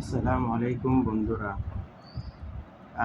আসসালামু আলাইকুম বন্ধুরা।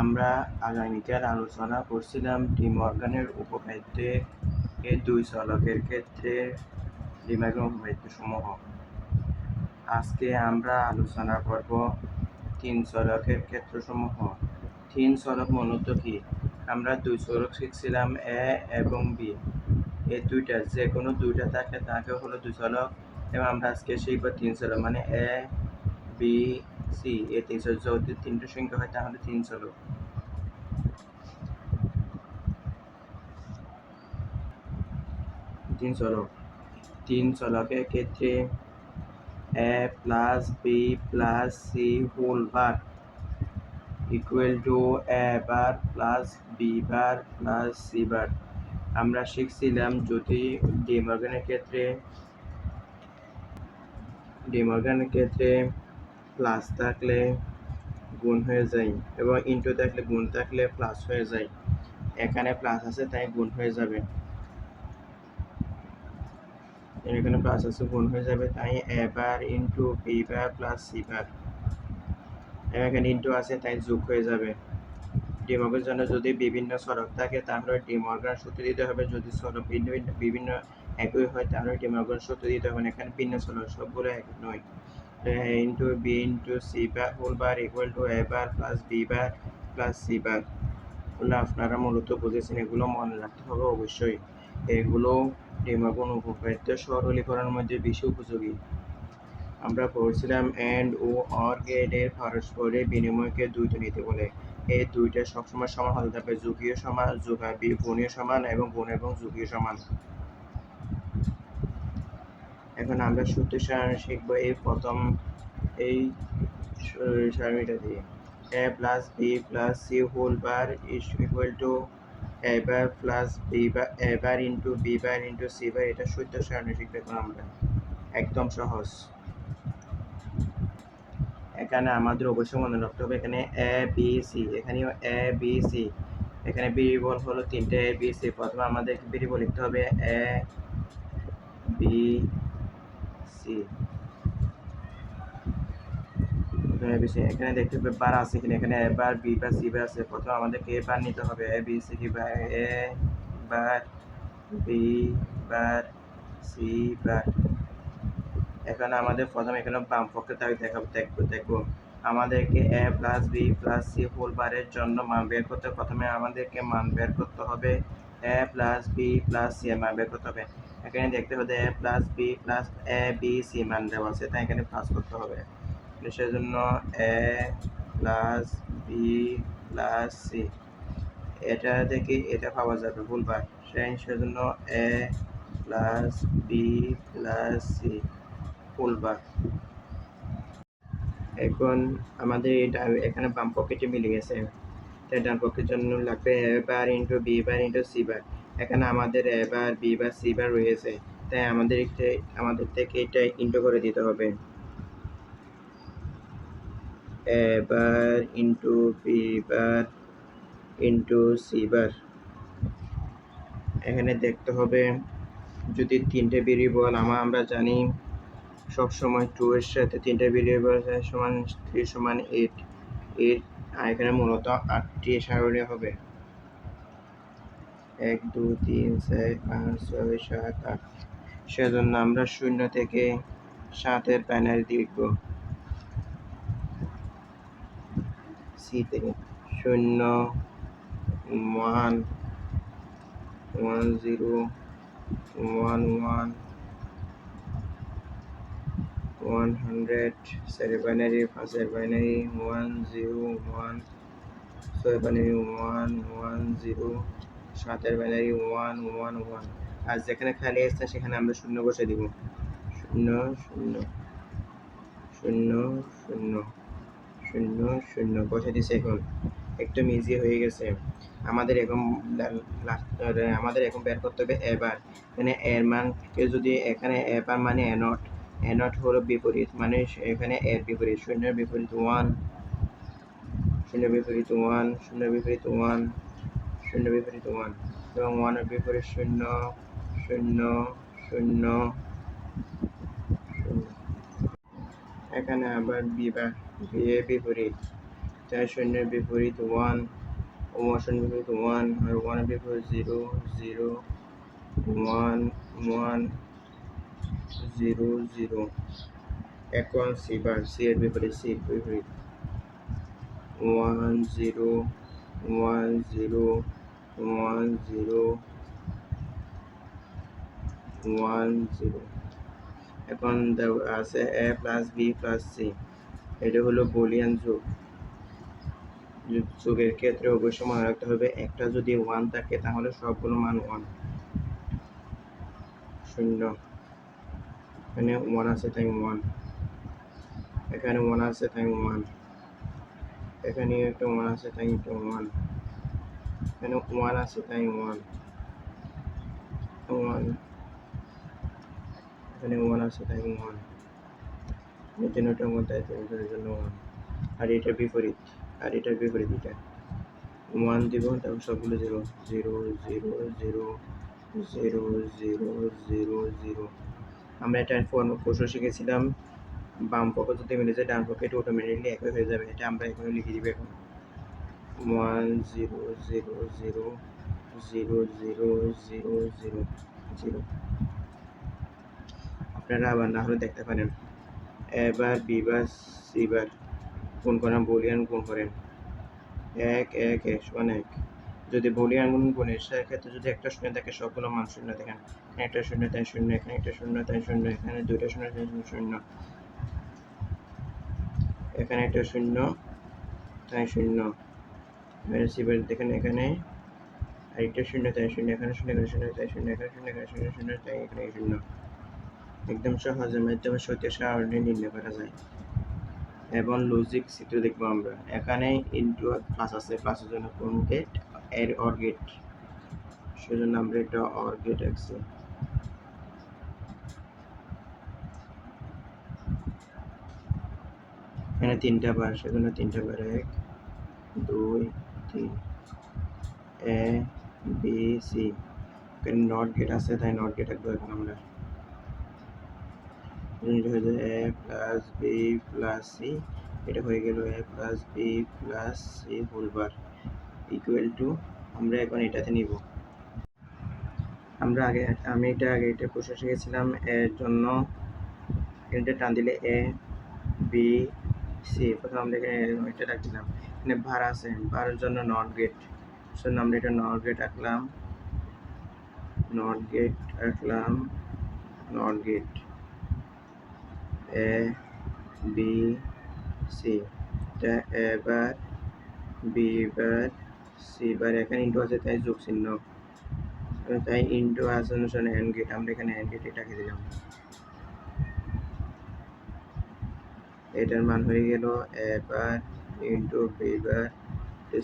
আমরা আগামীকাল আলোচনা করছিলাম ডি অর্গানের উপখাদ্যে এর দুই চলকের ক্ষেত্রে ডিমার্গন উপখাদ্য সমূহ আজকে আমরা আলোচনা করব তিন চলকের ক্ষেত্রসমূহ। তিন চলক মূলত কি? আমরা দুই চলক শিখছিলাম এ এবং বি। এই দুইটা যে কোনো দুইটা থাকে তাকে হলো দুই চলক। এবং আমরা আজকে শিখব তিন চলক মানে এ, বি সি, এ তিনশো যদি তিনটে সংখ্যা হয়, তাহলে তিন চলক তিন চলক তিন চলকের ক্ষেত্রে A plus B plus C whole bar equal to A bar plus B bar plus C bar. আমরা শিখছিলাম যদি ডিমর্গানের ক্ষেত্রে ডিমর্গানের ক্ষেত্রে প্লাস থাকলে গুণ হয়ে যায় এবং ইন্টু থাকলে গুণ থাকলে প্লাস হয়ে যায়। এখানে প্লাস আছে, তাই গুণ হয়ে যাবে। এখানে প্লাস আছে, গুণ হয়ে যাবে, তাই A bar into B bar plus C bar এখানে ইন্টু আছে, তাই যোগ হয়ে যাবে। ডিমর্গের জন্য যদি বিভিন্ন সড়ক থাকে, তাহলে ডিমর্গান সূত্র দিতে হবে। যদি সড়ক ভিন্ন ভিন্ন বিভিন্ন একই হয়, তাহলে ডিমর্গান সূত্র দিতে হবে। এখানে ভিন্ন সড়ক সবগুলো এক নয়। Into B into C bar whole bar equal to A bar plus B bar plus C bar এগুলো আপনারা মূলত বুঝেছেন এগুলো মনে রাখতে হবে অবশ্যই। এগুলো ডিমাগুণ উপপাদ্য সরলীকরণের মধ্যে বেশি উপযোগী। আমরা পড়ছিলাম অ্যান্ড ও অর গেটের পারস্পরিক বিনিময়কে দুইটা নিতে বলে। এই দুইটা সবসময় সমান হতে থাকবে। যুগীয় সমান, যোগাবি, গুণীয় সমান এবং গুণ এবং যুগীয় সমান। এখন আমরা সূত্র সারণী শিখব এই প্রথম এই সারণীটা দিয়ে। A plus B plus C whole bar is equal to A bar plus B bar, A bar into B bar into C bar, এটা সূত্র সারণী শিখবে এখন আমরা। একদম সহজ। এখানে আমাদের অবশ্যই মনে রাখতে হবে, এখানে এ, বি, সি, এখানেও এ, বি, সি। এখানে ভেরিয়েবল হলো তিনটে, এ, বি, সি। প্রথমে আমাদের ভেরিয়েবল লিখতে হবে এ, বি সি এখানে দেখতে হবে বার আছে কিনা, এখানে এ বার, বি বার, সি বার আছে। প্রথমে আমাদেরকে এ বার নিতে হবে, A, B, C, bar, A bar, B bar, C bar. এখানে আমাদের প্রথমে এখানে বাম পক্ষে তাই দেখাবো, দেখব দেখব। আমাদেরকে A plus B plus C whole বারের জন্য মান বের করতে প্রথমে আমাদেরকে মান বের করতে হবে, A plus B plus C মান বের করতে হবে। এখানে দেখতে হবে A plus B plus A B C মান দেওয়া আছে। তাই এখানে প্লাস করতে হবে। সেজন্য A plus B plus C এটা থেকে এটা পাওয়া যাবে, ভুলবার। সেই সেজন্য A plus B plus C full bar এখন আমাদের এটা, এখানে বাম পকেটে মিলে গেছে। তাই ডান পক্ষের জন্য লাগবে A bar into B bar into C bar এখানে আমাদের এ বার বি বার সি বার রয়েছে। তাই আমাদের আমাদের থেকে এটা ইন্টু করে দিতে হবে। A bar into B bar into C bar. এখানে দেখতে হবে, যদি তিনটে ভেরিয়েবল আমার আমরা জানি, সব সময় টু এর সাথে তিনটে ভেরিয়েবল সমান থ্রি সমান এইট এইট আর এখানে মূলত আটটি সারণী হবে। এক, দুই, তিন, চার, পাঁচ, ছয়, সাত, আট। সেজন্য আমরা শূন্য থেকে সাতের প্যানেল দেখব। সি শূন্য one one zero one one one hundred চারি বাইনারি পাঁচের বাইনারি ওয়ান জিরো ওয়ান ছয় বাইনারি ওয়ান ওয়ান জিরো সাতের বাইনারি ওয়ান ওয়ান ওয়ান আর যেখানে খালি আসছে সেখানে আমরা শূন্য বসে দিব। শূন্য শূন্য। শূন্য শূন্য। শূন্য শূন্য। বসে দিছে এখন। একদম ইজি হয়ে গেছে। আমাদের এখন আমাদের এখন বের করতে হবে এবার। এখানে এর মানকে যদি এখানে এবার মানে এ নট এ নট হলো বিপরীত। মানে এখানে এর বিপরীত। শূন্যের বিপরীত ওয়ান শূন্য বিপরীত ওয়ান শূন্য বিপরীত ওয়ান শূন্য বিপরীত ওয়ান এবং ওয়ানের বিপরীত শূন্য শূন্য শূন্য এখানে আবার বি বা বি এর বিপরীত। চার শূন্যের বিপরীত ওয়ান ওয়ান শূন্যের বিপরীত ওয়ান, আর ওয়ানের বিপরীত zero zero, one one, zero zero. এখন সি বার সি এর বিপরীত, সি বিপরীত। One, zero one, zero one zero one zero এখন আছে A plus B plus C এটা হলো বলিয়ান যোগ। যোগের ক্ষেত্রে অবশ্যই মনে রাখতে হবে, একটা যদি ওয়ান থাকে, তাহলে সবগুলো মান ওয়ান শূন্য। এখানে ওয়ান আছে, তাই ওয়ান এখানে ওয়ান আছে, তাই ওয়ান এখানে একটা ওয়ান আছে, তাই ওয়ান এখানে ওয়ান আছে তাই ওয়ান ওয়ান এখানে ওয়ান আছে তাই ওয়ান এই তিনটা ওয়ান তাই জন্য ওয়ান আর এটার বিপরীত আর এটার বিপরীত এটা ওয়ান দিব তারপর সবগুলো zero zero zero zero zero zero zero zero আমরা এটা প্রশ্ন শিখেছিলাম। বাম পক্ষ যদি মিলে যায়, ডান পক্ষে এটা অটোমেটিকলি একই হয়ে যাবে। এটা আমরা এখানে লিখে দিব এখন। One zero zero zero zero zero zero zero zero আপনারা আবার না হলে দেখতে পারেন। এবার বিবার সিবার কোন করেন, বলিয়ান কোন করেন। এক এক এক সমান এক। যদি বলিয়ান গুণ গুণের সেক্ষেত্রে যদি একটা শূন্য থাকে, সবগুলো মান শূন্য দেখেন। একটা শূন্য, তাই শূন্য, এখানে একটা শূন্য, তাই শূন্য, এখানে দুইটা শূন্য তাই শূন্য। এখানে একটা শূন্য, তাই শূন্য। সিবার দেখেন এখানে। আরেকটা শূন্য, তাই শূন্য, এখানে শূন্য এখানে শূন্য, তাই শূন্য, এখানে শূন্য এখানে শূন্য শূন্য, তাই এখানে শূন্য। একদম সহজের মাধ্যমে সত্যি সারণী নির্ণয় করা যায়। এবং লজিক চিত্র দেখব আমরা। এখানে ইনটু প্লাস আছে প্লাসের জন্য কোন গেটের অর গেট সেজন্য আমরা এটা অর গেট আঁকছি। এখানে তিনটা বার, সেজন্য তিনটা বার এক, দুই তিন A, B, C. Not gate আছে, তাই নট গেট আঁকবো এখন আমরা। A plus B plus C. এটা হয়ে গেল A plus B plus C whole bar equal to আমরা এখন এটাতে নিব। আমরা আগে, আমি এটা আগে এটা প্রশ্ন শিখেছিলাম এর জন্য এটা টান দিলে এ, বি, সি। প্রথম আমরা এখানে এটা রাখছিলাম। এখানে ভার আছে ভারের জন্য নট গেট সেজন্য আমরা এটা নট গেট আঁকলাম। নট গেট আঁকলাম। Not gate A B C এটা এবার বি বার সি বার। এখানে ইন্টু আছে, তাই যোগ চিহ্ন। তাই ইন্টু আছে অনুসারে এন গেট আমরা এখানে এন গেট এটাকে দিলাম। এটার মান হয়ে গেল এবার ইন্টু বি বার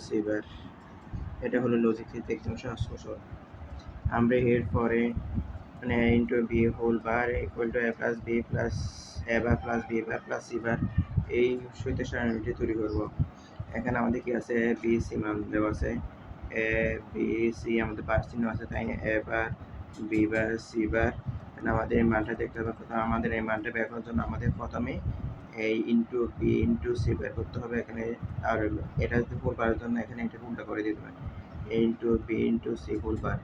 সি এটা হলো লজিক একদম সহজ আমরা এর পরে মানে A into B whole bar equal to A plus B plus A bar plus B bar plus C bar এই সৈতে সারণীটি তৈরি করব। এখানে আমাদের কি আছে? বি সি মান দেওয়া আছে। এ বি সি আমাদের বার চিহ্ন আছে, তাই A bar B bar C বার আমাদের এই মানটা দেখতে হবে। আমাদের এই মানটা বের করার জন্য আমাদের প্রথমে এই ইন্টু বি ইন্টু সি বের করতে হবে এখানে। আর এটা যদি ফুল বারের জন্য এখানে এটা উল্টা করে দিতে হবে। Into B into C full bar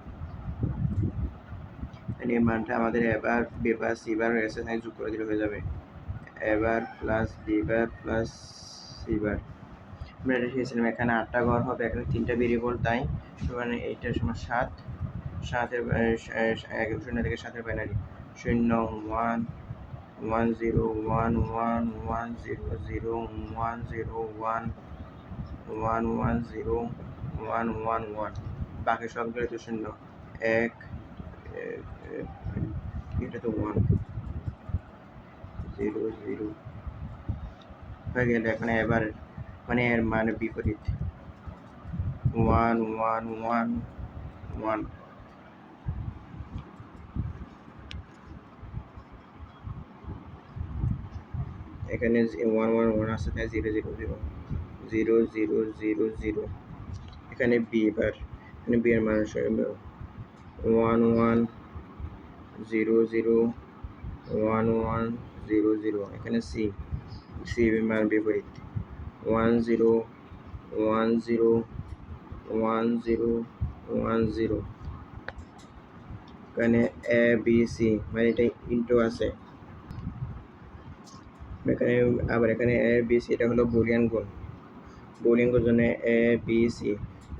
এই মানটা আমাদের এবার বি বার সি বার এসে সাইজ যোগ করে দিলে হয়ে যাবে। এবার plus B bar plus C bar আমরা এটা শিখেছিলাম, এখানে আটটা ঘর হবে, এখানে তিনটা ভেরিয়েবল তাই। সমান এইটার সময় সাত। সাতের শূন্য থেকে সাতের বাইনারি শূন্য one one zero one one one zero zero one zero one one one zero one one. one বাকি সবগুলো তো শূন্য। এক এটা তো ওয়ান জিরো জিরো হয়ে গেলে এখানে এবার মানে এর মানে বিপরীত। ওয়ান ওয়ান ওয়ান ওয়ান এখানে ওয়ান ওয়ান ওয়ান আছে, তাই zero zero zero zero zero zero zero এখানে বি এবার, এখানে বি এর মান one one zero zero one one zero zero এখানে সি সি মান বিপরীত। One zero one zero one zero one zero এখানে এ বি সি মানে এটা ইন্টু আছে। এখানে, আবার এখানে এ, বি, সি, এটা হলো বুলিয়ান গুণ। বুলিয়ান গুণ জন্য এ, বি, সি।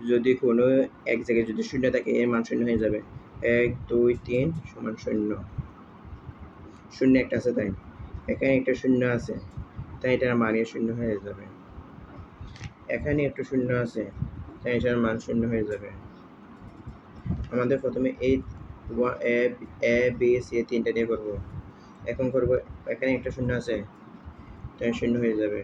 যদি কোনো এক জায়গায় যদি শূন্য থাকে, এর মান শূন্য হয়ে যাবে। এক, দুই, তিন সমান শূন্য। শূন্য একটা আছে তাই। এখানে একটা শূন্য আছে, তাই এটার মানই শূন্য হয়ে যাবে। এখানে একটা শূন্য আছে, তাই এটার মান শূন্য হয়ে যাবে। আমাদের প্রথমে এই এ বি, সি তিনটা দিয়ে করব। এখন করব, এখানে একটা শূন্য আছে তাই শূন্য হয়ে যাবে।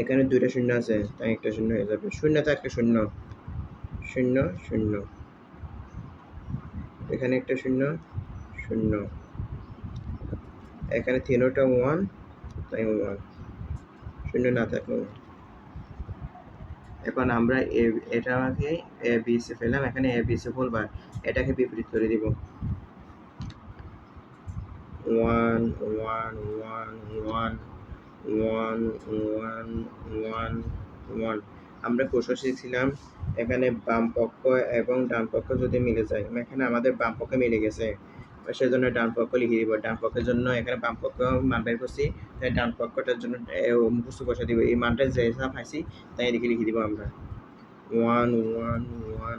এখানে দুইটা শূন্য আছে, তাই একটা শূন্য হয়ে যাবে। শূন্য থাকলে শূন্য। শূন্য শূন্য। এখানে একটা শূন্য শূন্য। এখানে তিনোটা ওয়ান তাই ওয়ান শূন্য না থাকলেও। এখন আমরা এটাকে এ, বি, সি পেলাম এখানে এ, বি, সি বলবার এটাকে বিপরীত করে দিব। one, one, one, one, one, one, one, one. আমরা প্রশাসী এখানে বামপক্ষ এবং ডানপক্ষ যদি মিলে যায় এখানে আমাদের বাম মিলে গেছে। সেই জন্য লিখে দিব ডানপক্ষের জন্য এখানে বামপক্ষ মান বের করছি তাই ডান পক্ষটার জন্য মুখস্থ বসে দিব। এই মানটা যে হিসাব পাইছি তাই এদিকে লিখে দিব আমরা। ওয়ান ওয়ান ওয়ান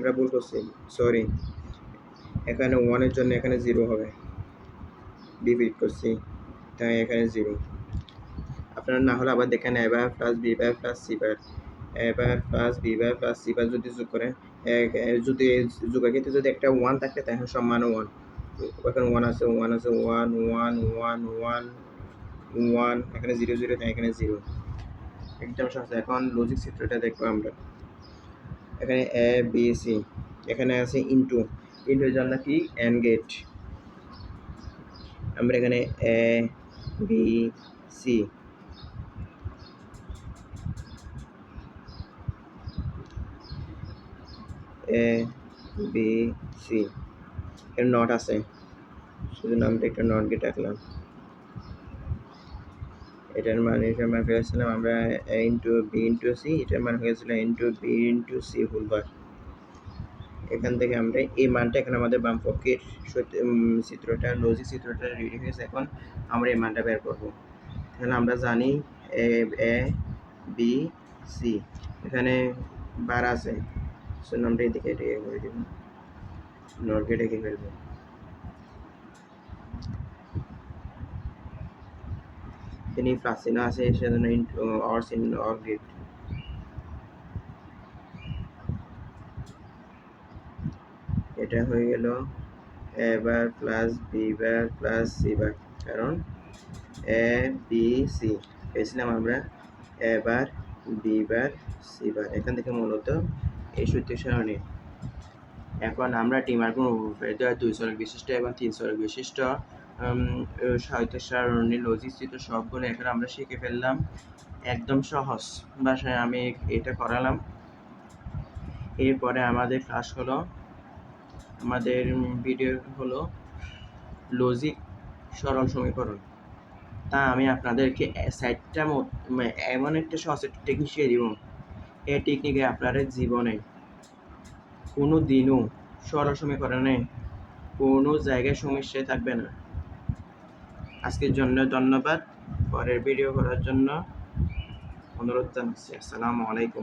আমরা ভুল করছি সরি এখানে ওয়ানের জন্য এখানে জিরো হবে। ডিপিট করছি, তাই এখানে জিরো আপনারা না হলে আবার দেখেন A bar plus B bar plus C bar. A bar plus B bar plus C bar যদি যোগ করেন যদি যোগের ক্ষেত্রে যদি একটা ওয়ান থাকে, তাহলে সম্মান ওয়ান এখানে ওয়ান আছে ওয়ান আছে one one one one one এখানে জিরো জিরো তাই এখানে জিরো একদম সহজ। এখন লজিক চিত্রটা দেখব আমরা। এখানে এ বি সি এখানে আছে ইনটু ইনটুর জন্য কি? এন গেট আমরা এখানে A B C A B C এর নট আছে। শুধু নামটা একটা নট গেট রাখলাম। এটার মান এটার মান পেয়েছিলাম আমরা ইন্টু বি ইন্টু সি এটার মান হয়েছিল into B into C bar এখান থেকে আমরা এই মানটা এখানে আমাদের বাম পক্ষের চিত্রটা লজিক চিত্রটা রেডি হয়েছে এখন আমরা এই মানটা বের করব। তাহলে আমরা জানি এ এ বি সি এখানে বার আছে। সো আমরা এদিকে এটা করে দিব। নটকে ডেকে ফেলব তিনি প্রাচীনা আছে সেজন্য অর্স ইন এটা হয়ে গেল A bar plus B bar plus C bar, কারণ এ, বি, সি। পেয়েছিলাম আমরা এ bar, B bar, C bar. এখান থেকে মূলত এই সূত্র সারণী। এখন আমরা টিমার কোন দুই সরক বিশিষ্ট এবং তিন সরক বিশিষ্ট সাহিত্য সারণী লজিস্টিক সবগুলো এখানে আমরা শিখে ফেললাম। একদম সহজ ভাষায় আমি এটা করালাম। এরপরে আমাদের ক্লাস হলো, আমাদের ভিডিও হলো লজিক সরল সমীকরণ। তা আমি আপনাদেরকে সাইটটা এমন একটা সহজ টেকনিক শিখিয়ে দিব। এই টেকনিকে আপনাদের জীবনে কোনো দিনও সরল সমীকরণে কোনো জায়গায় সমস্যায় থাকবে না। আজকের জন্য ধন্যবাদ। পরের ভিডিও করার জন্য অনুরোধ জানাচ্ছি। আসসালামু আলাইকুম।